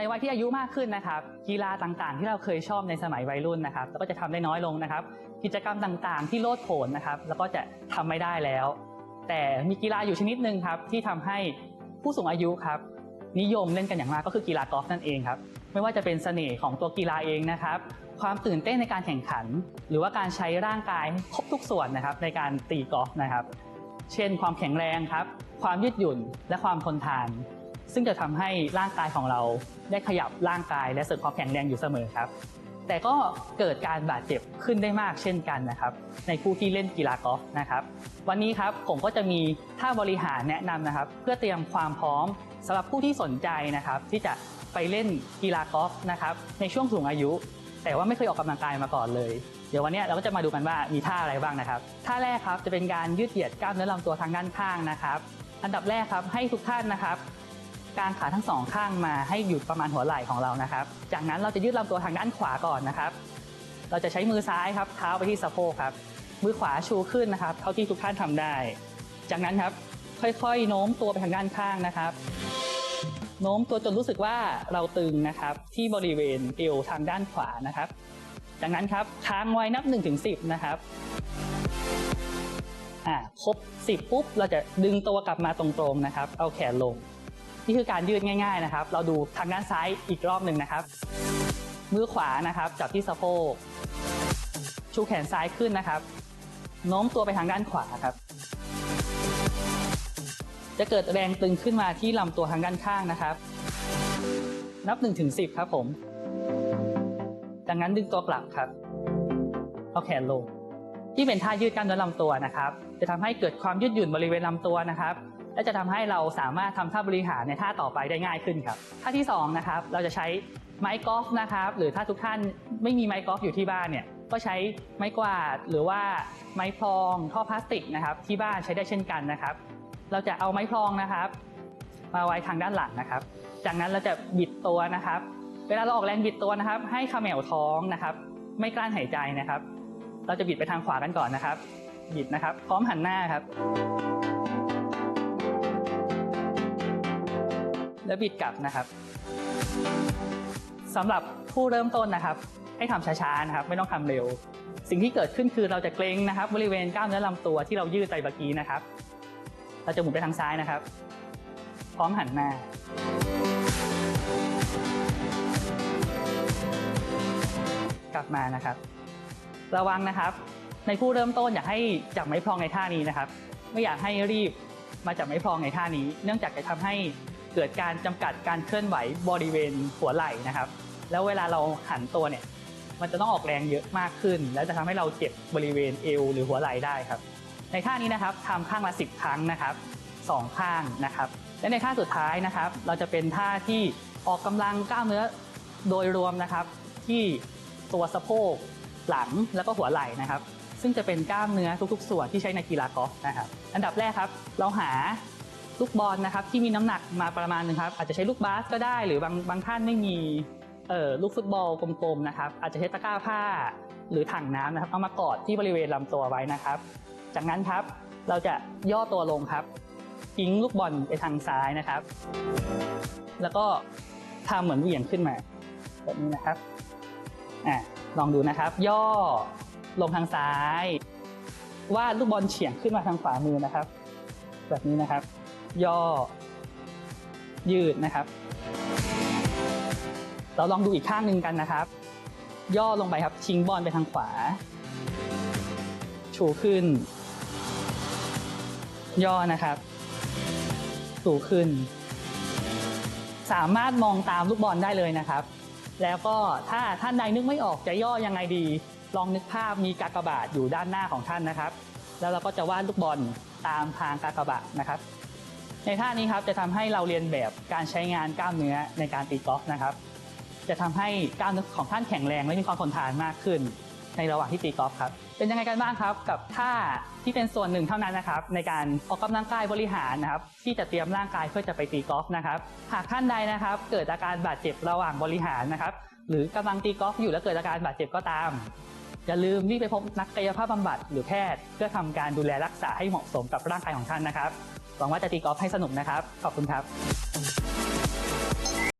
ในวัยที่อายุมากขึ้นนะครับกีฬาต่างๆ ที่เราเคยชอบในสมัยวัยรุ่นนะครับแล้วก็จะทำได้น้อยลงนะครับ กิจกรรมต่างๆ ที่โลดโผนนะครับ แล้วก็จะทำไม่ได้แล้ว แต่มีกีฬาอยู่ชนิดหนึ่งครับที่ทำให้ผู้สูงอายุครับนิยมเล่นกันอย่างมากก็คือกีฬากอล์ฟนั่นเองครับไม่ว่าจะเป็นเสน่ห์ของตัวกีฬาเองนะครับ ความตื่นเต้นในการแข่งขัน หรือว่าการใช้ร่างกายครบทุกส่วนนะครับ ในการตีกอล์ฟนะครับ เช่น ความแข็งแรงครับ ความยืดหยุ่นและความทนทาน ซึ่งจะทำให้ร่างกายของเราได้ขยับร่างกายและเสริมความแข็งแรงอยู่เสมอครับ แต่ก็เกิดการบาดเจ็บขึ้นได้มากเช่นกันนะครับ ในผู้ที่เล่นกีฬากอล์ฟนะครับ วันนี้ครับผมก็จะมีท่าบริหารแนะนำนะครับ เพื่อเตรียมความพร้อมสำหรับผู้ที่สนใจนะครับ ที่จะไปเล่นกีฬากอล์ฟนะครับในช่วงสูงอายุ แต่ว่าไม่เคยออกกำลังกายมาก่อนเลย เดี๋ยววันนี้เราก็จะมาดูกันว่ามีท่าอะไรบ้างนะครับท่าแรกครับจะเป็นการยืดเหยียดกล้ามเนื้อลำตัวทางด้านข้างนะครับ อันดับแรกครับให้ทุกท่านนะครับ กางขาทั้งสองข้างมาให้อยู่ประมาณหัวไหล่ของเรานะครับ จากนั้นเราจะยืดลำตัวทางด้านขวาก่อนนะครับ เราจะใช้มือซ้ายครับเท้าไปที่สะโพกครับ มือขวาชูขึ้นนะครับ เท่าที่ทุกท่านทำได้ จากนั้นครับค่อยๆ โน้มตัวไปทางด้านข้างนะครับ โน้มตัวจนรู้สึกว่าเราตึงนะครับที่บริเวณเอวทางด้านขวานะครับ จากนั้นครับค้างไว้นับ1-10ถึง10นะครับอ่าครบ10ปุ๊บเราจะดึงตัวกลับมาตรงๆนะครับ เอาแขนลง นี่คือการยืดง่าย ๆนะครับ เราดูทางด้านซ้ายอีกรอบหนึ่งนะครับ มือขวานะครับจับที่สะโพก ชูแขนซ้ายขึ้นนะครับ โน้มตัวไปทางด้านขวาครับ จะเกิดแรงตึงขึ้นมาที่ลำตัวทางด้านข้างนะครับ นับ1นถึงสิครับผมจากนั้นดึงตัวกลับครับ เอาแขนลง ที่เป็นท่ายืดกล้ามเนื้อลำตัวนะครับ จะทำให้เกิดความยืดหยุ่นบริเวณลำตัวนะครับ และจะทำให้เราสามารถทำท่าบริหารในท่าต่อไปได้ง่ายขึ้นครับท่าที่สองนะครับเราจะใช้ไม้กอล์ฟนะครับหรือถ้าทุกท่านไม่มีไม้กอล์ฟอยู่ที่บ้านเนี่ยก็ใช้ไม้กวาดหรือว่าไม้พลองท่อพลาสติกนะครับ ที่บ้านใช้ได้เช่นกันนะครับ เราจะเอาไม้พลองนะครับ มาไว้ทางด้านหลังนะครับ จากนั้นเราจะบิดตัวนะครับ เวลาเราออกแรงบิดตัวนะครับ ให้เขมวท้องนะครับ ไม่กลั้นหายใจนะครับ เราจะบิดไปทางขวากันก่อนนะครับ บิดนะครับ พร้อมหันหน้าครับ แล้วบิดกลับนะครับสำหรับผู้เริ่มต้นนะครับ ให้ทำช้าๆนะครับ ไม่ต้องทำเร็ว สิ่งที่เกิดขึ้นคือเราจะเกร็งนะครับ บริเวณกล้ามเนื้อลำตัวที่เรายืดไปเมื่อกี้นะครับ เราจะหมุนไปทางซ้ายนะครับ พร้อมหันหน้ากลับมานะครับ ระวังนะครับ ในผู้เริ่มต้นอยากให้จับไม้พลองในท่านี้นะครับ ไม่อยากให้รีบมาจับไม้พลองในท่านี้ เนื่องจากจะทำให้ เกิดการจำกัดการเคลื่อนไหวบริเวณหัวไหล่นะครับ แล้วเวลาเราหันตัวเนี่ย มันจะต้องออกแรงเยอะมากขึ้น แล้วจะทำให้เราเจ็บบริเวณเอวหรือหัวไหล่ได้ครับ ในท่านี้นะครับทำข้างละ10ครั้งนะครับสองข้างนะครับ และในท่าสุดท้ายนะครับ เราจะเป็นท่าที่ออกกำลังกล้ามเนื้อโดยรวมนะครับ ที่ตัวสะโพกหลังแล้วก็หัวไหล่นะครับ ซึ่งจะเป็นกล้ามเนื้อทุก ๆ ส่วนที่ใช้ในกีฬากอล์ฟนะครับ อันดับแรกครับ เราหา ลูกบอลนะครับที่มีน้ำหนักมาประมาณหนึงครับอาจจะใช้ลูกบาสก็ได้ หรือบางบางท่านไม่มีเอ่อลูกฟุตบอลกลมๆนะครับอาจจะใช้ตะกร้าผ้าหรือถังน้ำนะครับเอามากอดที่บริเวณลำตัวไว้นะครับ จากนั้นครับเราจะย่อตัวลงครับทิ้งลูกบอลไปทางซ้ายนะครับ แล้วก็ทำเหมือนเหวี่ยงขึ้นมาแบบนี้นะครับอะลองดูนะครับ ย่อลงทางซ้ายวาดลูกบอลเฉียงขึ้นมาทางขวามือนะครับ แบบนี้นะครับ ย่อ ยืดนะครับ เราลองดูอีกข้างหนึ่งกันนะครับ ย่อลงไปครับ ชิงบอลไปทางขวา ชูขึ้น ย่อนะครับ สูขึ้น สามารถมองตามลูกบอลได้เลยนะครับ แล้วก็ถ้าท่านใดนึกไม่ออกจะย่อยังไงดี ลองนึกภาพมีกากบาทอยู่ด้านหน้าของท่านนะครับ แล้วเราก็จะวาดลูกบอลตามทางกากบาทนะครับ ในท่านี้ครับจะทำให้เราเรียนแบบการใช้งานกล้ามเนื้อในการตีกอล์ฟนะครับ จะทำให้กล้ามเนื้อของท่านแข็งแรงและมีความทนทานมากขึ้น ในระหว่างที่ตีกอล์ฟครับเป็นยังไงกันบ้างครับ กับท่าที่เป็นส่วนหนึ่งเท่านั้นนะครับ ในการออกกำลังกายบริหารนะครับที่จะเตรียมร่างกายเพื่อจะไปตีกอล์ฟนะครับ หากท่านใดนะครับ เกิดอาการบาดเจ็บระหว่างบริหารนะครับ หรือกำลังตีกอล์ฟอยู่แล้วเกิดอาการบาดเจ็บก็ตามอย่าลืมรีบไปพบนักกายภาพบำบัดหรือแพทย์ เพื่อทำการดูแลรักษาให้เหมาะสมกับร่างกายของท่านนะครับ หวังว่าจะตีกอล์ฟให้สนุกนะครับ ขอบคุณครับ